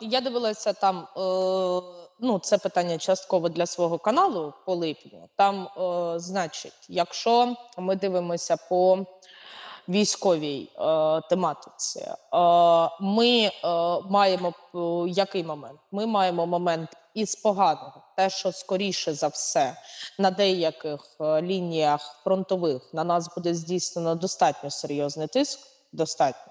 Я дивилася там, е, ну, це питання частково для свого каналу по липню. Там, е, значить, якщо ми дивимося по військовій е, тематиці, ми маємо який момент? Ми маємо момент із поганого, те, що скоріше за все на деяких лініях фронтових на нас буде здійснено достатньо серйозний тиск, достатньо.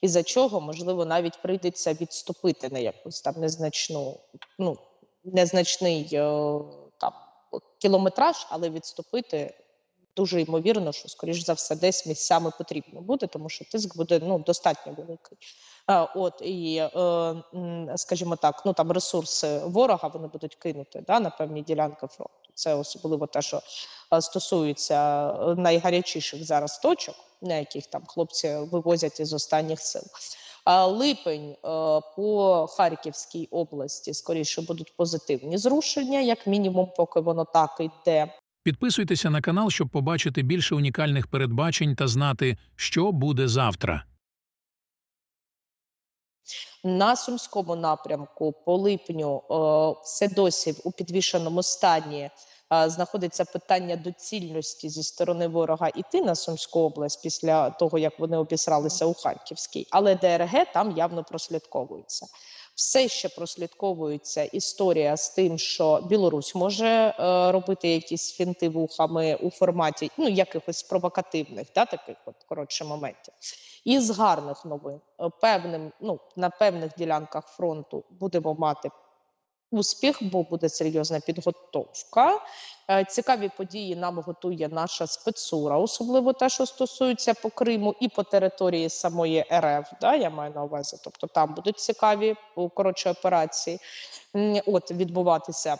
І за чого можливо навіть прийдеться відступити на якусь там незначну, ну незначний е, там кілометраж, але відступити дуже ймовірно, що скоріш за все десь місцями потрібно буде, тому що тиск буде ну достатньо великий. От і е, скажімо так, ну там ресурси ворога вони будуть кинути да, на певні ділянки фронту. Це особливо те, що е, стосується е, найгарячіших зараз точок, на яких там хлопці вивозять із останніх сил. А липень е, по Харківській області скоріше будуть позитивні зрушення, як мінімум, поки воно так йде. Підписуйтеся на канал, щоб побачити більше унікальних передбачень та знати, що буде завтра. На сумському напрямку по липню все досі у підвішеному стані. Знаходиться питання доцільності зі сторони ворога іти на Сумську область після того, як вони обісралися у Харківській, але ДРГ там явно прослідковується. Все ще прослідковується історія з тим, що Білорусь може е, робити якісь фінти вухами у форматі ну якихось провокативних, да, таких от коротше моментів. І з гарних новин Е, певним, ну на певних ділянках фронту будемо мати успіх, бо буде серйозна підготовка. Е, Цікаві події нам готує наша спецура, особливо те, що стосується по Криму і по території самої РФ. Да, я маю на увазі. Тобто там будуть цікаві коротше операції от відбуватися.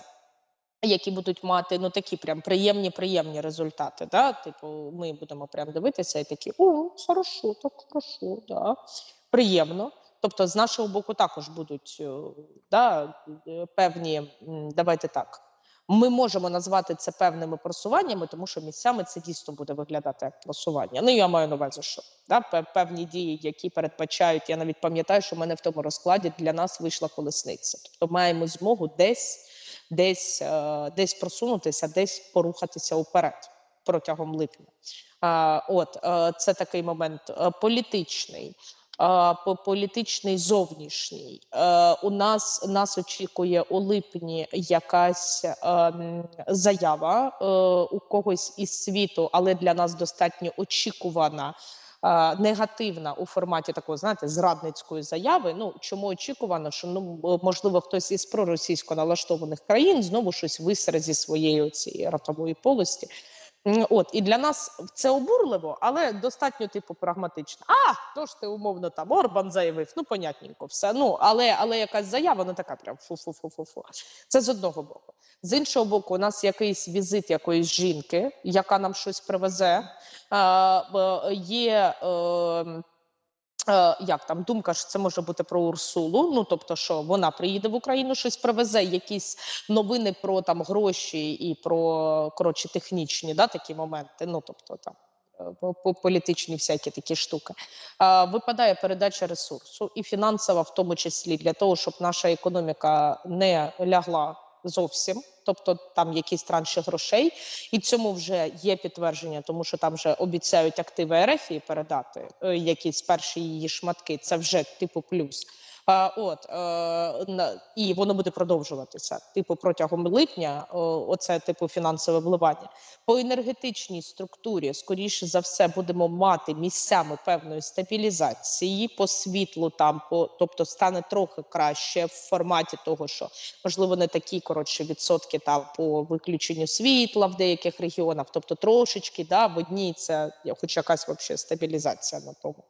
Які будуть мати ну такі прям приємні, приємні результати. Да? Типу, ми будемо прям дивитися і такі: о, хорошо, так хорошо, да. приємно. Тобто, з нашого боку також будуть е, да, е, певні, давайте так. Ми можемо назвати це певними просуваннями, тому що місцями це дійсно буде виглядати як просування. Ну я маю на увазі, що да, певні дії, які передбачають. Я навіть пам'ятаю, що в мене в тому розкладі для нас вийшла колесниця. Тобто маємо змогу десь, десь, е, десь просунутися, десь порухатися уперед протягом липня. От це такий момент політичний. По- Політичний зовнішній Е, у нас нас очікує у липні якась е, заява е, у когось із світу, але для нас достатньо очікувана. Негативна у форматі такої, знаєте, зрадницької заяви. Ну чому очікувано, що ну можливо хтось із проросійсько налаштованих країн знову щось висере зі своєї цієї ротової полості. От і для нас це обурливо, але достатньо типу прагматично. А то ж ти умовно там Орбан заявив, ну понятненько, все. Ну але але якась заява, ну така прям фу-фу-фу-фу-фу. Це з одного боку. З іншого боку, у нас якийсь візит якоїсь жінки, яка нам щось привезе. Є. Е, Е, як там думка, що це може бути про Урсулу. Ну тобто, що вона приїде в Україну, щось привезе, якісь новини про там гроші і про коротше технічні да, такі моменти. Ну тобто там. е, по- по- Політичні всякі такі штуки Е, випадає передача ресурсу і фінансова, в тому числі для того, щоб наша економіка не лягла зовсім, тобто там якісь транші грошей, і цьому вже є підтвердження, тому що там вже обіцяють активи РФ передати е, якісь перші її шматки. Це вже типу плюс. От е, і воно буде продовжуватися. Типу, протягом липня, оце типу фінансове вливання. По енергетичній структурі, скоріше за все, будемо мати місцями певної стабілізації по світлу, там по тобто стане трохи краще в форматі того, що можливо не такі коротше відсотки там по виключенню світла в деяких регіонах, тобто трошечки, да, в одній це хоч якась вообще стабілізація на тому.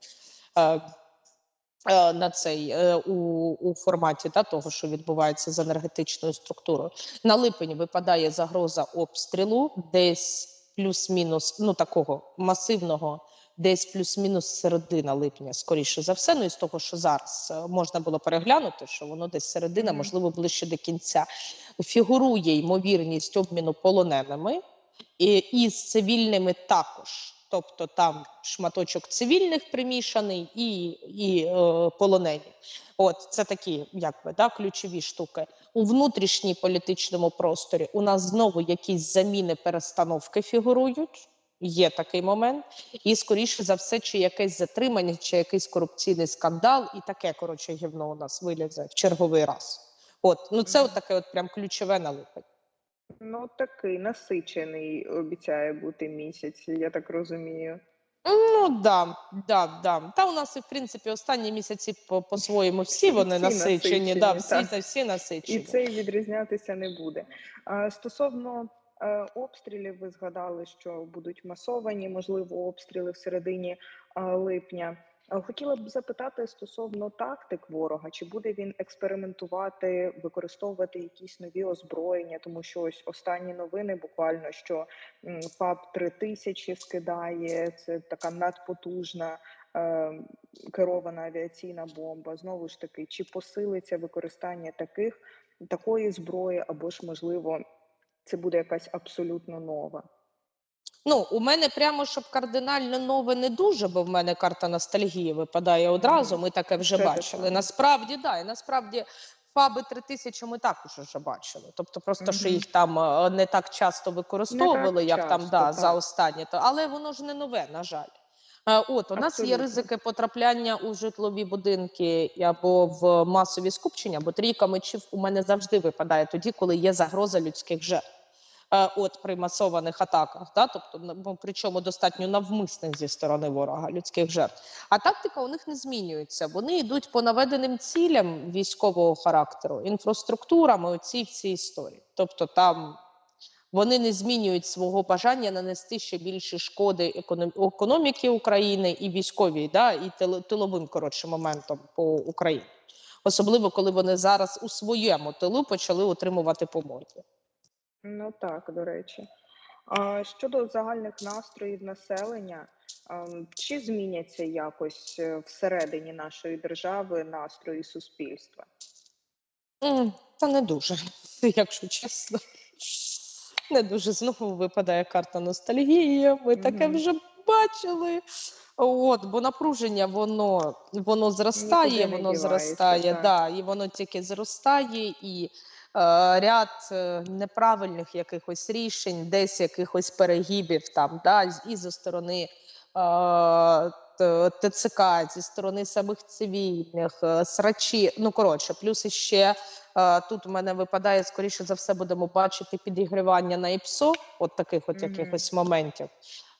Е, на цей е, у, у форматі да, того, що відбувається з енергетичною структурою. На липень випадає загроза обстрілу, десь плюс-мінус, ну такого масивного, десь плюс-мінус середина липня, скоріше за все. Ну і з того, що зараз е, можна було переглянути, що воно десь середина, можливо, ближче до кінця. Фігурує ймовірність обміну полоненими і, і з цивільними також. Тобто там шматочок цивільних примішаний і, і е, полонені. От це такі, якби да, ключові штуки. У внутрішній політичному просторі у нас знову якісь заміни перестановки фігурують. Є такий момент, і скоріше за все, чи якесь затримання, чи якийсь корупційний скандал, і таке коротше гівно у нас вилізе в черговий раз. От ну це от таке, от прям ключове на липень. Ну, такий насичений обіцяє бути місяць, я так розумію. Ну да, да, да. Та у нас і в принципі останні місяці по- по-своєму всі вони Всі насичені. Да, насичені, всі, так. всі насичені. І це відрізнятися не буде. А, Стосовно е, обстрілів, ви згадали, що будуть масовані, можливо, обстріли в середині е, липня. Е, Хотіла б запитати стосовно тактик ворога, чи буде він експериментувати, використовувати якісь нові озброєння, тому що ось останні новини буквально що ПАП 3000 скидає, це така надпотужна е, керована авіаційна бомба. Знову ж таки, чи посилиться використання таких такої зброї, або ж можливо, це буде якась абсолютно нова. Ну, у мене прямо щоб кардинально нове не дуже, бо в мене карта ностальгії випадає одразу. Ми таке вже Це бачили. Насправді, да, і насправді фаби 3000 ми також вже бачили. Тобто, просто що їх там е, не так часто використовували, як там часто, да, за так. останні, то але воно ж не нове, на жаль. Е, От у нас є ризики потрапляння у житлові будинки або в масові скупчення, бо трійка мечів у мене завжди випадає тоді, коли є загроза людських жертв. Е, От при масованих атаках, да? тобто ну, причому достатньо навмисних зі сторони ворога людських жертв. А тактика у них не змінюється. Вони йдуть по наведеним цілям військового характеру, інфраструктурами, оці всі історії. Тобто там вони не змінюють свого бажання нанести ще більше шкоди економ- економіки України і військовій, да, і тил- тиловим коротше моментом по Україні. Особливо коли вони зараз у своєму тилу почали отримувати по морді. Ну так, до речі. А щодо загальних настроїв населення, ам, чи зміняться якось е, всередині нашої держави настрої суспільства? М, Та не дуже, якщо чесно. Не дуже знову випадає карта ностальгії. Ми таке Мгм. вже бачили. От, бо напруження воно, воно зростає, Нікуди не воно дівається, зростає, так. да, і воно тільки зростає, і ряд е, неправильних якихось рішень, десь якихось перегибів там, да, і зі сторони е, ТЦК, зі сторони самих цивільних, е, срачі. Ну коротше, плюс іще е, тут у мене випадає скоріше за все, будемо бачити підігрівання на ІПСО, от таких от Мгм. якихось моментів.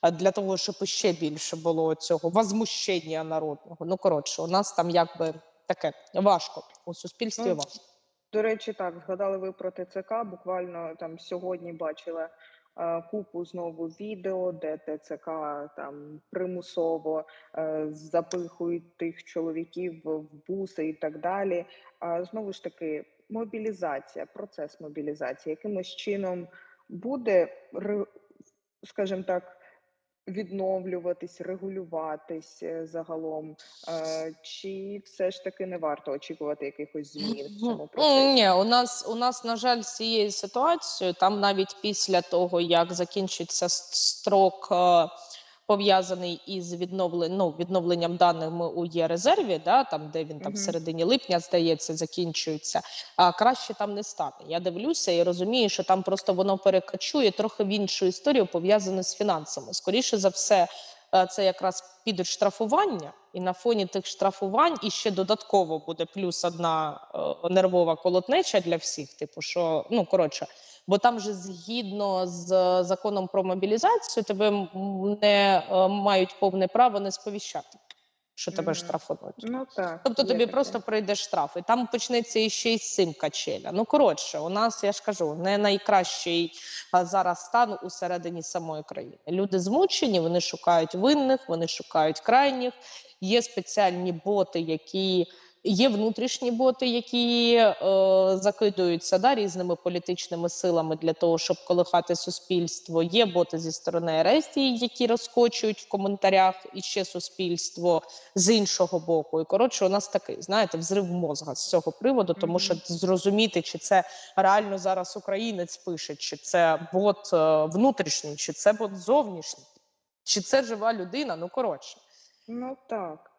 е, Для того, щоб ще більше було цього возмущення народного. Ну коротше, у нас там якби таке важко у суспільстві. Ну, важко. До речі, так, згадали ви про ТЦК. Буквально там сьогодні бачила е, купу знову відео, де ТЦК там примусово е, запихують тих чоловіків в буси і так далі. А знову ж таки, мобілізація, процес мобілізації якимось чином буде, скажімо так, відновлюватись, регулюватись е, загалом. Е, Чи все ж таки не варто очікувати якихось змін в цьому процесі? Ні, у нас у нас, на жаль, з цією ситуацією, там навіть після того, як закінчиться строк, е, пов'язаний із відновлен, ну, відновленням даними у є резерві, да, там, де він там в середині липня, здається, закінчується, а краще там не стане. Я дивлюся і розумію, що там просто воно перекачує трохи в іншу історію, пов'язану з фінансами. Скоріше за все, е, це якраз підуть штрафування, і на фоні тих штрафувань і ще додатково буде плюс одна е, нервова колотнеча для всіх. Типу, що ну коротше, бо там же згідно з законом про мобілізацію, тебе не е, мають повне право не сповіщати, що тебе Мгм. штрафують. Ну так. Тобто тобі таке. просто прийде штраф, і там почнеться іще й з цим качеля. Ну коротше, у нас я ж кажу, не найкращий зараз стан усередині самої країни. Люди змучені, вони шукають винних, вони шукають крайніх. Є спеціальні боти, які є внутрішні боти, які е, закидуються да, різними політичними силами для того, щоб колихати суспільство. Є боти зі сторони Ерестії, які розкочують в коментарях і ще суспільство з іншого боку. І коротше, у нас такий, знаєте, взрив мозга з цього приводу, тому що зрозуміти, чи це реально зараз українець пише, чи це бот е, внутрішній, чи це бот зовнішній. чи це жива людина? Ну коротше. Ну так.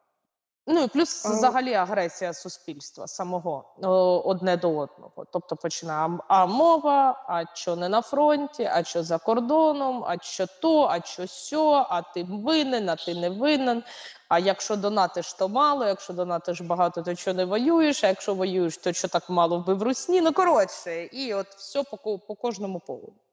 Ну і плюс взагалі агресія суспільства самого о, одне до одного. Тобто починає а мова, а що не на фронті, а що за кордоном, а що то, а що сьо, а ти винен, а ти не винен. А якщо донатиш, то мало, якщо донатиш багато, то що не воюєш, а якщо воюєш, то що так мало вбив русні. Ну коротше, і от все по, по кожному поводу.